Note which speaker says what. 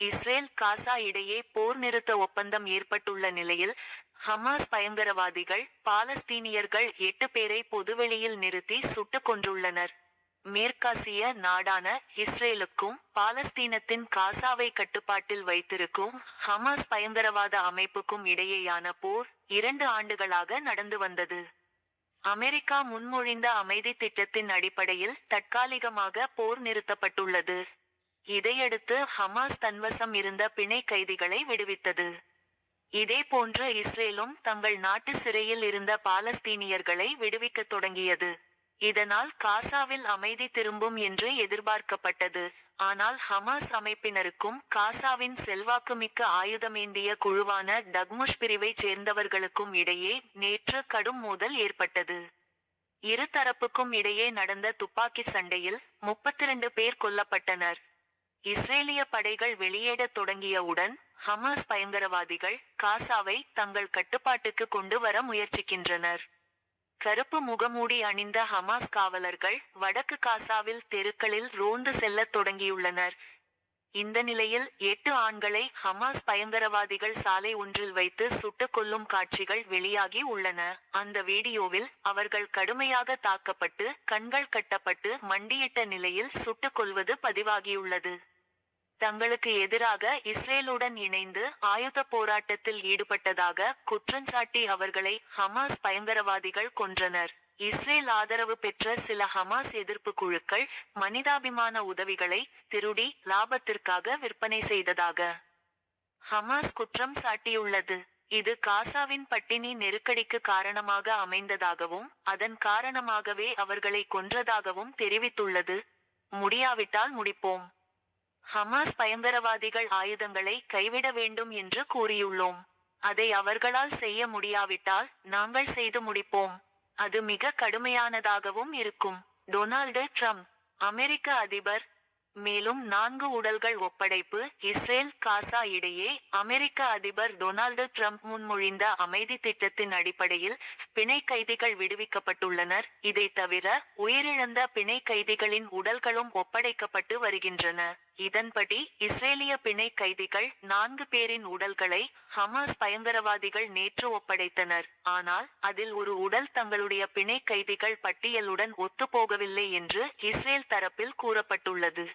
Speaker 1: Israel Gaza இடையே போர் நிறுத்த ஒப்பந்தம் ஏற்பட்டுள்ள நிலையில் ஹமாஸ் பயங்கரவாதிகள் பாலஸ்தீனியர்கள் எட்டு பேரை பொதுவெளியில் நிறுத்தி சுட்டுக் கொன்றுள்ளனர். மேற்காசிய நாடான இஸ்ரேலுக்கும் பாலஸ்தீனத்தின் காசாவை கட்டுப்பாட்டில் வைத்திருக்கும் ஹமாஸ் பயங்கரவாத அமைப்புக்கும் இடையேயான போர் இரண்டு ஆண்டுகளாக நடந்து வந்தது. அமெரிக்கா முன்மொழிந்த அமைதி திட்டத்தின் அடிப்படையில் தற்காலிகமாக போர் நிறுத்தப்பட்டுள்ளது. இதையடுத்து ஹமாஸ் தன்வசம் இருந்த பிணை கைதிகளை விடுவித்தது. இதேபோன்று இஸ்ரேலும் தங்கள் நாட்டு சிறையில் இருந்த பாலஸ்தீனியர்களை விடுவிக்கத் தொடங்கியது. இதனால் காசாவில் அமைதி திரும்பும் என்று எதிர்பார்க்கப்பட்டது. ஆனால் ஹமாஸ் அமைப்பினருக்கும் காசாவின் செல்வாக்குமிக்க ஆயுதமேந்திய குழுவான டக்முஷ் பிரிவைச் சேர்ந்தவர்களுக்கும் இடையே நேற்று கடும் மோதல் ஏற்பட்டது. இரு தரப்புக்கும் இடையே நடந்த துப்பாக்கி சண்டையில் 32 பேர் கொல்லப்பட்டனர். இஸ்ரேலிய படைகள் வெளியேறத் தொடங்கியவுடன் ஹமாஸ் பயங்கரவாதிகள் காசாவை தங்கள் கட்டுப்பாட்டுக்கு கொண்டு வர முயற்சிக்கின்றனர். கருப்பு முகமூடி அணிந்த ஹமாஸ் காவலர்கள் வடக்கு காசாவில் தெருக்களில் ரோந்து செல்லத் தொடங்கியுள்ளனர். இந்த நிலையில் எட்டு ஆண்களை ஹமாஸ் பயங்கரவாதிகள் சாலை ஒன்றில் வைத்து சுட்டுக் கொல்லும் காட்சிகள் வெளியாகி உள்ளன. அந்த வீடியோவில் அவர்கள் கடுமையாக தாக்கப்பட்டு கண்கள் கட்டப்பட்டு மண்டியிட்ட நிலையில் சுட்டுக் கொள்வது பதிவாகியுள்ளது. தங்களுக்கு எதிராக இஸ்ரேலுடன் இணைந்து ஆயுத போராட்டத்தில் ஈடுபட்டதாக குற்றஞ்சாட்டி அவர்களை ஹமாஸ் பயங்கரவாதிகள் கொன்றனர். இஸ்ரேல் ஆதரவு பெற்ற சில ஹமாஸ் எதிர்ப்பு குழுக்கள் மனிதாபிமான உதவிகளை திருடி லாபத்திற்காக விற்பனை செய்ததாக ஹமாஸ் குற்றம் சாட்டியுள்ளது. இது காசாவின் பட்டினி நெருக்கடிக்கு காரணமாக அமைந்ததாகவும் அதன் காரணமாகவே அவர்களை கொன்றதாகவும் தெரிவித்துள்ளது. முடியாவிட்டால் முடிப்போம். ஹமாஸ் பயங்கரவாதிகள் ஆயுதங்களை கைவிட வேண்டும் என்று கூறியுள்ளோம். அதை அவர்களால் செய்ய முடியாவிட்டால் நாங்கள் செய்து முடிப்போம். அது மிக கடுமையானதாகவும் இருக்கும். டொனால்டு ட்ரம்ப் அமெரிக்க அதிபர் மேலும் நான்கு உடல்கள் ஒப்படைப்பு இஸ்ரேல் காசா இடையே அமெரிக்க அதிபர் டொனால்டு ட்ரம்ப் முன்மொழிந்த அமைதி திட்டத்தின் அடிப்படையில் பிணை கைதிகள் விடுவிக்கப்பட்டுள்ளனர். இதை தவிர உயிரிழந்த பிணை கைதிகளின் உடல்களும் ஒப்படைக்கப்பட்டு வருகின்றன. இதன்படி இஸ்ரேலிய பிணை கைதிகள் நான்கு பேரின் உடல்களை ஹமாஸ் பயங்கரவாதிகள் நேற்று ஒப்படைத்தனர். ஆனால் அதில் ஒரு உடல் தங்களுடைய பிணை கைதிகள் பட்டியலுடன் ஒத்துப்போகவில்லை என்று இஸ்ரேல் தரப்பில் கூறப்பட்டுள்ளது.